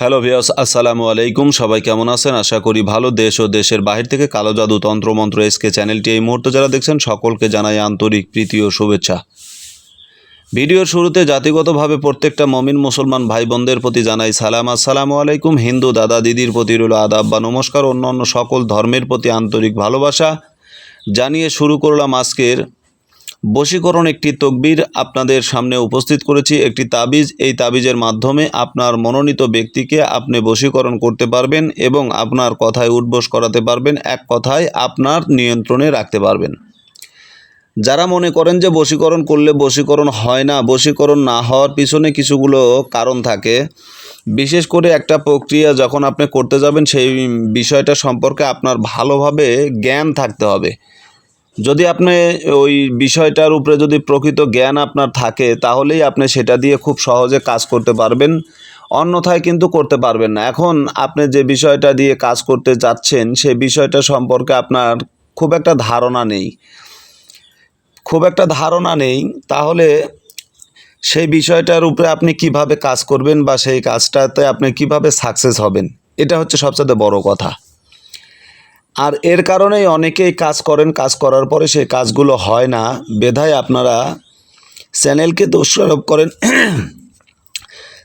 Hello ভিয়াস আসসালামু আলাইকুম। সবাই কেমন আছেন? আশা করি ভালো। দেশ ও দেশের বাহির থেকে কালো জাদু তন্ত্রমন্ত্র এসকে চ্যানেলটি এই মুহূর্তে যারা দেখছেন, সকলকে জানাই আন্তরিক প্রীতি ও শুভেচ্ছা। ভিডিওর শুরুতে জাতিগতভাবে প্রত্যেকটা মমিন মুসলমান ভাই বোনদের প্রতি জানাই সালাম। আসসালামু আলাইকুম। হিন্দু দাদা দিদির প্রতি রইল আদাব বা নমস্কার। অন্য অন্য সকল ধর্মের প্রতি আন্তরিক ভালোবাসা। জানিয়ে শুরু করলাম আজকের বশীকরণ একটি তকবির আপনাদের সামনে উপস্থিত করেছি, একটি তাবিজ। এই তাবিজের মাধ্যমে আপনার মনোনীত ব্যক্তিকে আপনি বশীকরণ করতে পারবেন এবং আপনার কথায় উদ্বোস করাতে পারবেন, এক কথায় আপনার নিয়ন্ত্রণে রাখতে পারবেন। যারা মনে করেন যে বশীকরণ করলে বশীকরণ হয় না, বশীকরণ না হওয়ার পিছনে কিছুগুলো কারণ থাকে। বিশেষ করে একটা প্রক্রিয়া যখন আপনি করতে যাবেন, সেই বিষয়টা সম্পর্কে আপনার ভালোভাবে জ্ঞান থাকতে হবে। যদি আপনি ওই বিষয়টার উপরে যদি প্রকৃত জ্ঞান আপনার থাকে, তাহলেই আপনি সেটা দিয়ে খুব সহজে কাজ করতে পারবেন। অন্যথায় কিন্তু করতে পারবেন না। এখন আপনি যে বিষয়টা দিয়ে কাজ করতে যাচ্ছেন সে বিষয়টা সম্পর্কে আপনার খুব একটা ধারণা নেই। খুব একটা ধারণা নেই, তাহলে সেই বিষয়টার উপরে আপনি কীভাবে কাজ করবেন বা সেই কাজটাতে আপনি কীভাবে সাকসেস হবেন, এটা হচ্ছে সবচেয়ে বড় কথা। আর এর কারণেই অনেকেই কাজ করেন, কাজ করার পরে সেই কাজগুলো হয় না। বেধায় আপনারা চ্যানেলকে দোষারোপ করেন,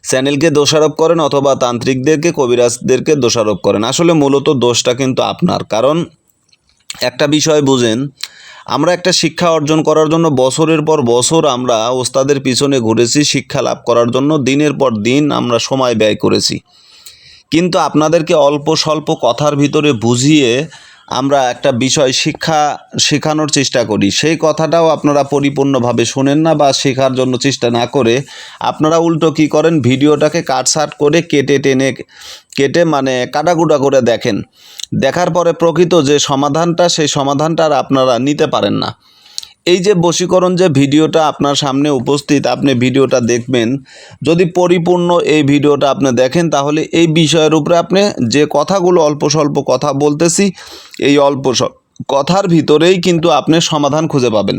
চ্যানেলকে দোষারোপ করেন অথবা তান্ত্রিকদেরকে, কবিরাজদেরকে দোষারোপ করেন। আসলে মূলত দোষটা কিন্তু আপনার। কারণ একটা বিষয় বুঝেন, আমরা একটা শিক্ষা অর্জন করার জন্য বছরের পর বছর আমরা ওস্তাদের পিছনে ঘুরেছি, শিক্ষা লাভ করার জন্য। দিনের পর দিন আমরা সময় ব্যয় করেছি। কিন্তু আপনাদেরকে অল্প স্বল্প কথার ভিতরে বুঝিয়ে আমরা একটা বিষয় শিক্ষা শেখানোর চেষ্টা করি। সেই কথাটাও আপনারা পরিপূর্ণভাবে শোনেন না বা শেখার জন্য চেষ্টা না করে আপনারা উল্টো কী করেন? ভিডিওটাকে কাটসাট করে কেটে টেনে কেটে মানে কাটাকুটা করে দেখেন। দেখার পরে প্রকৃত যে সমাধানটা, সেই সমাধানটা আর আপনারা নিতে পারেন না। এই যে বশীকরণ যে ভিডিওটা আপনার সামনে উপস্থিত, আপনি ভিডিওটা দেখবেন, যদি পরিপূর্ণ এই ভিডিওটা আপনি দেখেন, তাহলে এই বিষয়ের উপরে আপনি যে কথাগুলো অল্প স্বল্প কথা বলতেছি, এই অল্প কথার ভিতরেই কিন্তু আপনি সমাধান খুঁজে পাবেন।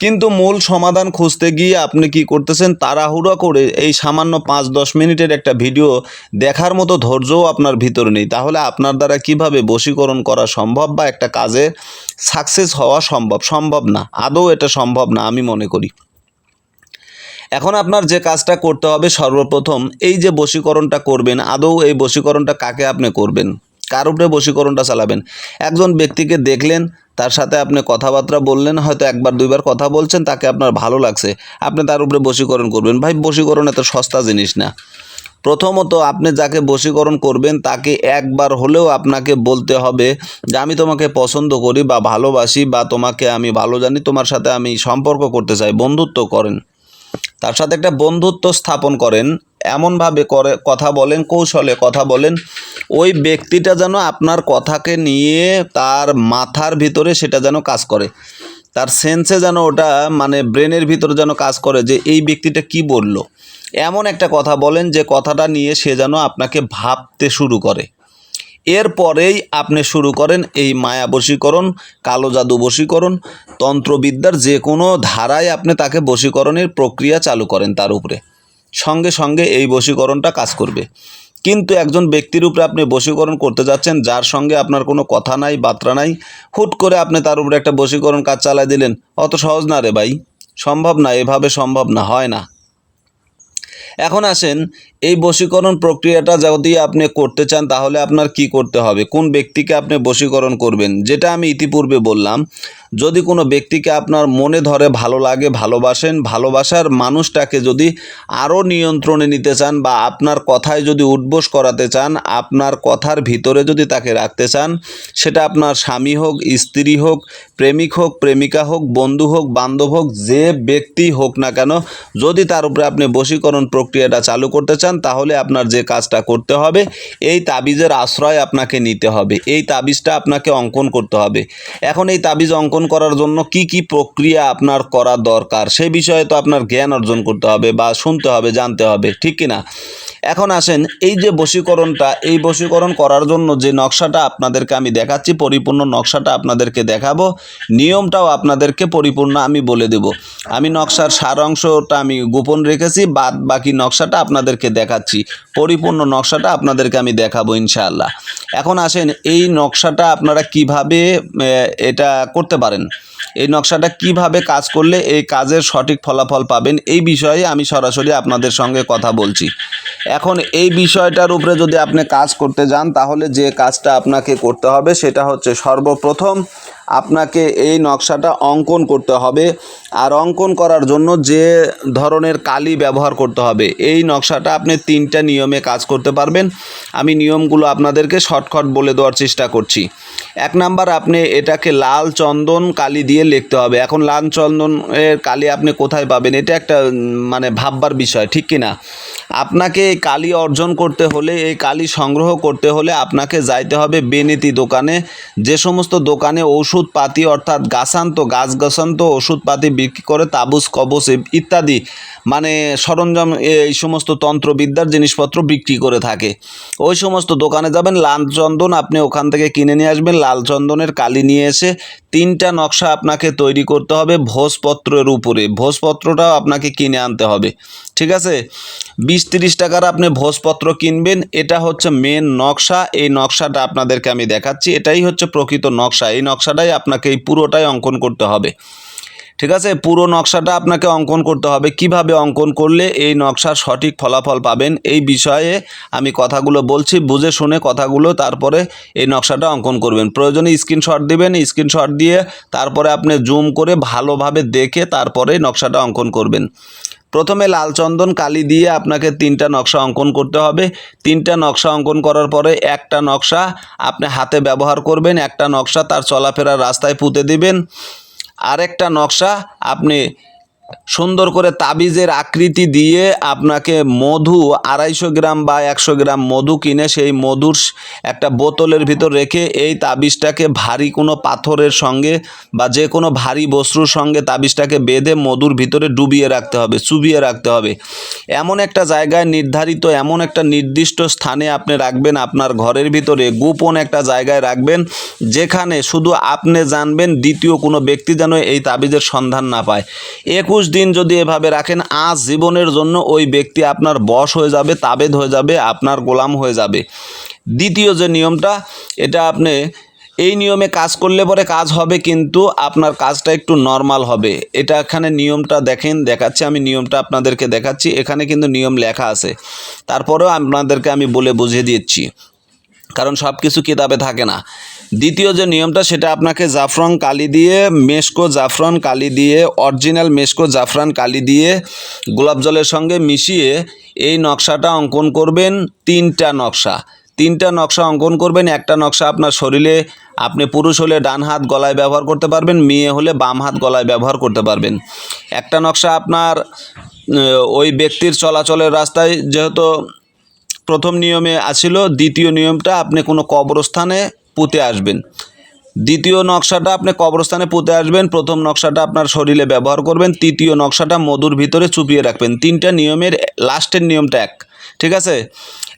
কিন্তু মূল সমাধান খুঁজতে গিয়ে আপনি কি করতেছেন তাড়াহুড়ো করে এই সামান্য পাঁচ দশ মিনিটের একটা ভিডিও দেখার মতো ধৈর্যও আপনার ভিতরে নেই। তাহলে আপনার দ্বারা কীভাবে বশীকরণ করা সম্ভব বা একটা কাজে সাকসেস হওয়া সম্ভব? সম্ভব না। আদৌ এটা সম্ভব না, আমি মনে করি। এখন আপনার যে কাজটা করতে হবে সর্বপ্রথম এই যে বশীকরণটা করবেন, আদৌ এই বশীকরণটা কাকে আপনি করবেন? কার উপরে বশীকরণটা চালাবেন? একজন ব্যক্তিকে দেখলেন, তার সাথে আপনি কথাবার্তা বললেন, হয়তো একবার, দুইবার কথা বলছেন, তাকে আপনার ভালো লাগছে, আপনি তার উপরে বশীকরণ করবেন। ভাই, বশীকরণ এত সস্তা জিনিস না। প্রথমত আপনি যাকে বশীকরণ করবেন, তাকে একবার হলেও আপনাকে বলতে হবে যে, আমি তোমাকে পছন্দ করি বা ভালোবাসি বা তোমাকে আমি ভালো জানি, তোমার সাথে আমি সম্পর্ক করতে চাই, বন্ধুত্ব করেন। তার সাথে একটা বন্ধুত্ব স্থাপন করেন এমনভাবে করে, কথা বলেন, কৌশলে কথা বলেন, ওই ব্যক্তিটা যেন আপনার কথাকে নিয়ে তার মাথার ভিতরে সেটা যেন কাজ করে। তার সেন্সে যেন ওটা মানে ব্রেনের ভিতরে যেন কাজ করে যে এই ব্যক্তিটা কি বলল। এমন একটা কথা বলেন যে কথাটা নিয়ে সে যেন আপনাকে ভাবতে শুরু করে। এরপরেই আপনি শুরু করেন এই মায়া বশীকরণ, কালো জাদু বশীকরণ, তন্ত্রবিদ্যার যে কোনো ধারায় আপনি তাকে বশীকরণের প্রক্রিয়া চালু করেন তার উপরে। সঙ্গে সঙ্গে এই বশীকরণটা কাজ করবে। কিন্তু একজন ব্যক্তির উপরে আপনি বশীকরণ করতে যাচ্ছেন, যার সঙ্গে আপনার কোনো কথা নাই, বার্তা নাই, হুট করে আপনি তার উপরে একটা বশীকরণ কাজ চালাই দিলেন, অত সহজ না রে ভাই। সম্ভব না, এভাবে সম্ভব না, হয় না। এখন আসেন এই বশীকরণ প্রক্রিয়াটা যদি আপনি করতে চান, তাহলে আপনার কি করতে হবে? কোন ব্যক্তিকে আপনি বশীকরণ করবেন? যেটা আমি ইতিপূর্বে বললাম, যদি কোনো ব্যক্তিকে আপনার মনে ধরে ভালো লাগে, ভালোবাসেন, ভালোবাসার মানুষটাকে যদি আরও নিয়ন্ত্রণে নিতে চান বা আপনার কথায় যদি উদ্বোস করাতে চান, আপনার কথার ভিতরে যদি তাকে রাখতে চান, সেটা আপনার স্বামী হোক, স্ত্রী হোক, প্রেমিক হোক, প্রেমিকা হোক, বন্ধু হোক, বান্ধব হোক, যে ব্যক্তি হোক না কেন, যদি তার উপরে আপনি বশীকরণ প্রক্রিয়াটা চালু করতে চান তাহলে আপনার যে কাজটা করতে হবে, এই তাবিজের আশ্রয় আপনাকে নিতে হবে। এই তাবিজটা আপনাকে অঙ্কন করতে হবে। এখন এই তাবিজ অঙ্কন করার জন্য কি কি প্রক্রিয়া আপনার করা দরকার সেই বিষয়ে তো আপনার জ্ঞান অর্জন করতে হবে বা শুনতে হবে, জানতে হবে, ঠিক কি না? এখন আসেন, এই যে বশীকরণটা, এই বশীকরণ করার জন্য যে নকশাটা আপনাদেরকে আমি দেখাচ্ছি, পরিপূর্ণ নকশাটা আপনাদেরকে দেখাবো, নিয়মটাও আপনাদেরকে পরিপূর্ণ আমি বলে দেব। আমি নকশার সার অংশটা আমি গোপন রেখেছি, বাদ বাকি নকশাটা আপনাদেরকে দেখাচ্ছি। পরিপূর্ণ নকশাটা আপনাদেরকে আমি দেখাবো ইনশাআল্লাহ। এখন আসেন, এই নকশাটা আপনারা কীভাবে এটা করতে পারেন? এই নকশাটা কীভাবে কাজ করলে এই কাজের সঠিক ফলাফল পাবেন, এই বিষয়ে আমি সরাসরি আপনাদের সঙ্গে কথা বলছি। এখন এই বিষয়টার উপরে যদি আপনি কাজ করতে যান, তাহলে যে কাজটা আপনাকে করতে হবে, সেটা হচ্ছে সর্বপ্রথম আপনাকে এই নকশাটা অঙ্কন করতে হবে। আর অঙ্কন করার জন্য যে ধরনের কালি ব্যবহার করতে হবে, এই নকশাটা আপনি তিনটা নিয়মে কাজ করতে পারবেন। আমি নিয়মগুলো আপনাদেরকে শর্টকাট বলে দেওয়ার চেষ্টা করছি। এক নাম্বার, আপনি এটাকে লাল চন্দন কালি দিয়ে লিখতে হবে। এখন লাল চন্দন এর কালি আপনি কোথায় পাবেন, এটা একটা মানে ভাববার বিষয়, ঠিক কি না আপনাকে এই কালি অর্জন করতে হলে, এই কালি সংগ্রহ করতে হলে আপনাকে যাইতে হবে বেনেতি দোকানে। যে সমস্ত দোকানে ওষুধপাতি অর্থাৎ গাছান্ত, গাছ গাছান্ত ওষুধপাতি বিক্রি করে তাবুজ কবচ ইত্যাদি মানে সরঞ্জাম এই সমস্ত তন্ত্রবিদ্যার জিনিসপত্র বিক্রি করে থাকে। ওই সমস্ত দোকানে যাবেন, লাল চন্দন আপনি ওখান থেকে কিনে নিয়ে আসবেন, লাল চন্দনের কালি নিয়ে এসে তিনটা নকশা আপনাকে তৈরি করতে হবে ভোজপত্রের উপরে। ভোজপত্রটাও আপনাকে কিনে আনতে হবে। ঠিক আছে? বিশ তিরিশ টাকার আপনি ভোজপত্র কিনবেন, এটা হচ্ছে মেন নকশা। এই নকশাটা আপনাদেরকে আমি দেখাচ্ছি। এটাই হচ্ছে প্রকৃত নকশা। এই নকশাটাই আপনাকে এই পুরোটাই অঙ্কন করতে হবে। ঠিক আছে? পুরো নকশাটা আপনাকে অঙ্কন করতে হবে। কীভাবে অঙ্কন করলে এই নকশার সঠিক ফলাফল পাবেন এই বিষয়ে আমি কথাগুলো বলছি, বুঝে শুনে কথাগুলো তারপরে এই নকশাটা অঙ্কন করবেন। প্রয়োজনে স্ক্রিনশট দিবেন স্ক্রিনশট দিয়ে তারপরে আপনি জুম করে ভালোভাবে দেখে তারপরে নকশাটা অঙ্কন করবেন। প্রথমে লাল চন্দন, কালি দিয়ে আপনাকে তিনটা নকশা অঙ্কন করতে হবে। তিনটা নকশা অঙ্কন করার পরে একটা নকশা আপনি হাতে ব্যবহার করবেন, একটা নকশা তার চলাফেরার রাস্তায় পুঁতে দিবেন। আরেকটা নকশা আপনি সুন্দর করে তাবিজের আকৃতি দিয়ে আপনাকে মধু, আড়াইশো গ্রাম বা একশো গ্রাম মধু কিনে সেই মধুর একটা বোতলের ভিতর রেখে এই তাবিজটাকে ভারী কোনো পাথরের সঙ্গে বা যে কোনো ভারী বস্ত্রুর সঙ্গে তাবিজটাকে বেঁধে মধুর ভিতরে ডুবিয়ে রাখতে হবে, চুবিয়ে রাখতে হবে। এমন একটা জায়গায় নির্ধারিত এমন একটা নির্দিষ্ট স্থানে আপনি রাখবেন আপনার ঘরের ভিতরে, গোপন একটা জায়গায় রাখবেন যেখানে শুধু আপনি জানবেন দ্বিতীয় কোনো ব্যক্তি যেন এই তাবিজের সন্ধান না পায়। একুশ দিন যদি এভাবে রাখেন, আজ জীবনের জন্য ওই ব্যক্তি আপনার বশ হয়ে যাবে, তাবেদ হয়ে যাবে, আপনার গোলাম হয়ে যাবে। দ্বিতীয় যে নিয়মটা, এটা আপনি এই নিয়মে কাজ করলে পরে কাজ হবে, কিন্তু আপনার কাজটা একটু নর্মাল হবে। এটা এখানে নিয়মটা দেখেন, দেখাচ্ছি, আমি নিয়মটা আপনাদেরকে দেখাচ্ছি। এখানে কিন্তু নিয়ম লেখা আছে। তারপরেও আপনাদেরকে আমি বলে বুঝিয়ে দিচ্ছি। কারণ সব কিছু কিতাবে থাকে না। দ্বিতীয় যে নিয়মটা সেটা আপনাকে জাফরান কালি দিয়ে, মেশকো জাফরান কালি দিয়ে, অরিজিনাল মেশকো জাফরান কালি দিয়ে গোলাপ জলের সঙ্গে মিশিয়ে এই নকশাটা অঙ্কন করবেন তিনটা নকশা। তিনটা নকশা অঙ্কন করবেন, একটা নকশা আপনার শরীরে আপনি পুরুষ হলে ডান হাত গলায় ব্যবহার করতে পারবেন, মেয়ে হলে বাম হাত গলায় ব্যবহার করতে পারবেন। একটা নকশা আপনার ওই ব্যক্তির চলাচলের রাস্তায় যেহেতু প্রথম নিয়মে আসিল দ্বিতীয় নিয়মটা আপনি কোনো কবরস্থানে পুঁতে আসবেন। দ্বিতীয় নকশাটা আপনি কবরস্থানে পুঁতে আসবেন। প্রথম নকশাটা আপনার শরীরে ব্যবহার করবেন। তৃতীয় নকশাটা মধুর ভিতরে চুপিয়ে রাখবেন। তিনটা নিয়মের লাস্টের নিয়মটা এক। ঠিক আছে?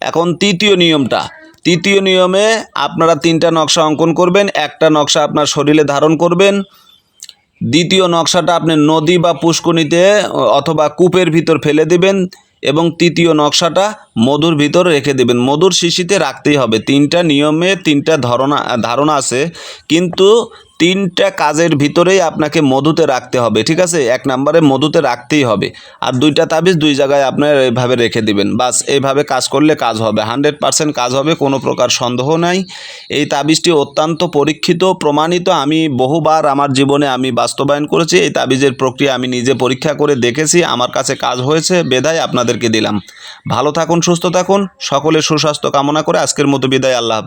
এখন তৃতীয় নিয়মটা। তৃতীয় নিয়মে আপনারা তিনটা নকশা অঙ্কন করবেন। একটা নকশা আপনার শরীরে ধারণ করবেন। দ্বিতীয় নকশাটা আপনি নদী বা পুষ্করিণীতে অথবা কূপের ভিতর ফেলে দিবেন। এবং তৃতীয় নকশাটা মধুর ভিতর রেখে দেবেন। মধুর শিশিতে রাখতেই হবে। তিনটা নিয়মে তিনটা ধারণা ধারণা আছে। কিন্তু তিনটা কাজের ভিতরেই আপনাকে মধুতে রাখতে হবে, ঠিক আছে? এক নম্বরে মধুতে রাখতেই হবে। আর দুইটা তাবিজ দুই জায়গায় আপনার এইভাবে রেখে দিবেন। বাস এইভাবে কাজ করলে কাজ হবে। হান্ড্রেড পার্সেন্ট কাজ হবে, কোনো প্রকার সন্দেহ নাই। এই তাবিজটি অত্যন্ত পরীক্ষিত, প্রমাণিত। আমি বহুবার আমার জীবনে আমি বাস্তবায়ন করেছি, এই তাবিজের প্রক্রিয়া আমি নিজে পরীক্ষা করে দেখেছি, আমার কাছে কাজ হয়েছে বেদায় আপনাদেরকে দিলাম। ভালো থাকুন, সুস্থ থাকুন, সকলের সুস্বাস্থ্য কামনা করে আজকের মতো বিদায়, আল্লাহ।